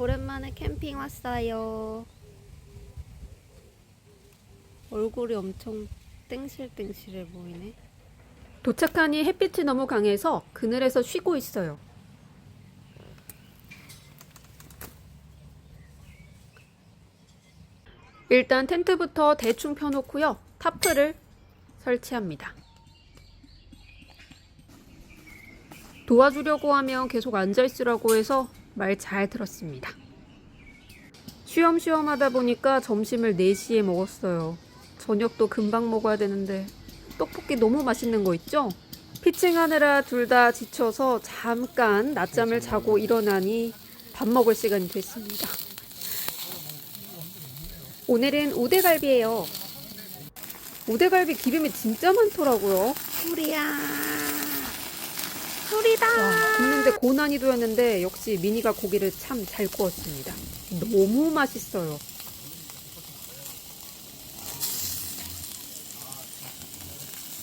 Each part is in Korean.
오랜만에 캠핑 왔어요. 얼굴이 엄청 땡실땡실해 보이네. 도착하니 햇빛이 너무 강해서 그늘에서 쉬고 있어요. 일단 텐트부터 대충 펴놓고요. 타프를 설치합니다. 도와주려고 하면 계속 앉아있으라고 해서 말 잘 들었습니다. 쉬엄쉬엄 하다 보니까 점심을 4시에 먹었어요. 저녁도 금방 먹어야 되는데 떡볶이 너무 맛있는 거 있죠? 피칭하느라 둘 다 지쳐서 잠깐 낮잠을 자고 일어나니 밥 먹을 시간이 됐습니다. 오늘은 우대갈비예요. 우대갈비 기름이 진짜 많더라고요. 소리야. 소리다. 와, 굽는데 고난이도였는데 역시 미니가 고기를 참 잘 구웠습니다. 너무 맛있어요.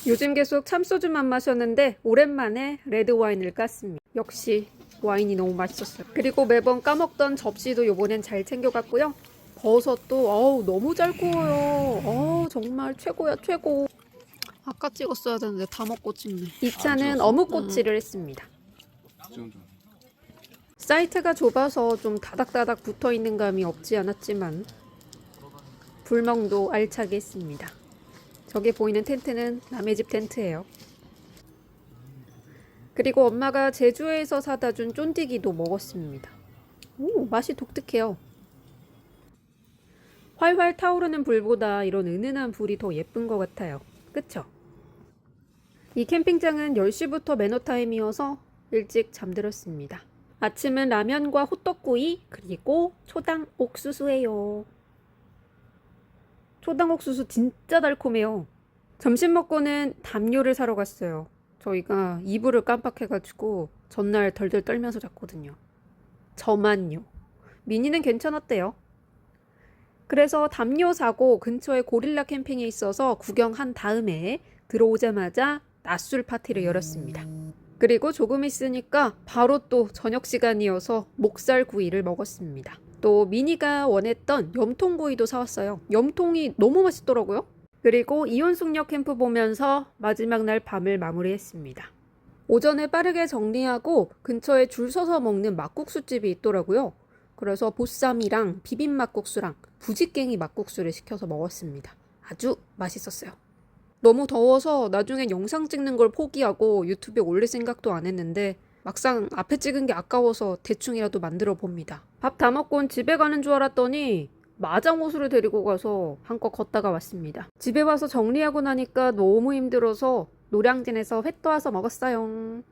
요즘 계속 참소주만 마셨는데 오랜만에 레드 와인을 깠습니다. 역시 와인이 너무 맛있었어요. 그리고 매번 까먹던 접시도 요번엔 잘 챙겨갔고요. 버섯도 어우 너무 잘 구워요. 어 정말 최고야 최고. 아까 찍었어야 되는데 다 먹고 찍네. 이 차는 어묵꼬치를 했습니다. 좀 좀. 사이트가 좁아서 좀 다닥다닥 붙어 있는 감이 없지 않았지만 불멍도 알차게 했습니다. 저기 보이는 텐트는 남의 집 텐트예요. 그리고 엄마가 제주에서 사다 준 쫀디기도 먹었습니다. 오, 맛이 독특해요. 활활 타오르는 불보다 이런 은은한 불이 더 예쁜 것 같아요. 그쵸? 이 캠핑장은 10시부터 매너타임이어서 일찍 잠들었습니다. 아침은 라면과 호떡구이 그리고 초당 옥수수예요. 초당 옥수수 진짜 달콤해요. 점심 먹고는 담요를 사러 갔어요. 저희가 이불을 깜빡해가지고 전날 덜덜 떨면서 잤거든요. 저만요. 미니는 괜찮았대요. 그래서 담요 사고 근처에 고릴라 캠핑이 있어서 구경한 다음에 들어오자마자 낮술 파티를 열었습니다. 그리고 조금 있으니까 바로 또 저녁 시간이어서 목살 구이를 먹었습니다. 또 미니가 원했던 염통구이도 사왔어요. 염통이 너무 맛있더라고요. 그리고 이온숙녀 캠프 보면서 마지막 날 밤을 마무리했습니다. 오전에 빠르게 정리하고 근처에 줄 서서 먹는 막국수집이 있더라고요. 그래서 보쌈이랑 비빔 막국수랑 부지깽이 막국수를 시켜서 먹었습니다. 아주 맛있었어요. 너무 더워서 나중엔 영상 찍는 걸 포기하고 유튜브에 올릴 생각도 안 했는데 막상 앞에 찍은 게 아까워서 대충이라도 만들어 봅니다. 밥 다 먹곤 집에 가는 줄 알았더니 마장 호수를 데리고 가서 한껏 걷다가 왔습니다. 집에 와서 정리하고 나니까 너무 힘들어서 노량진에서 회 떠와서 먹었어요.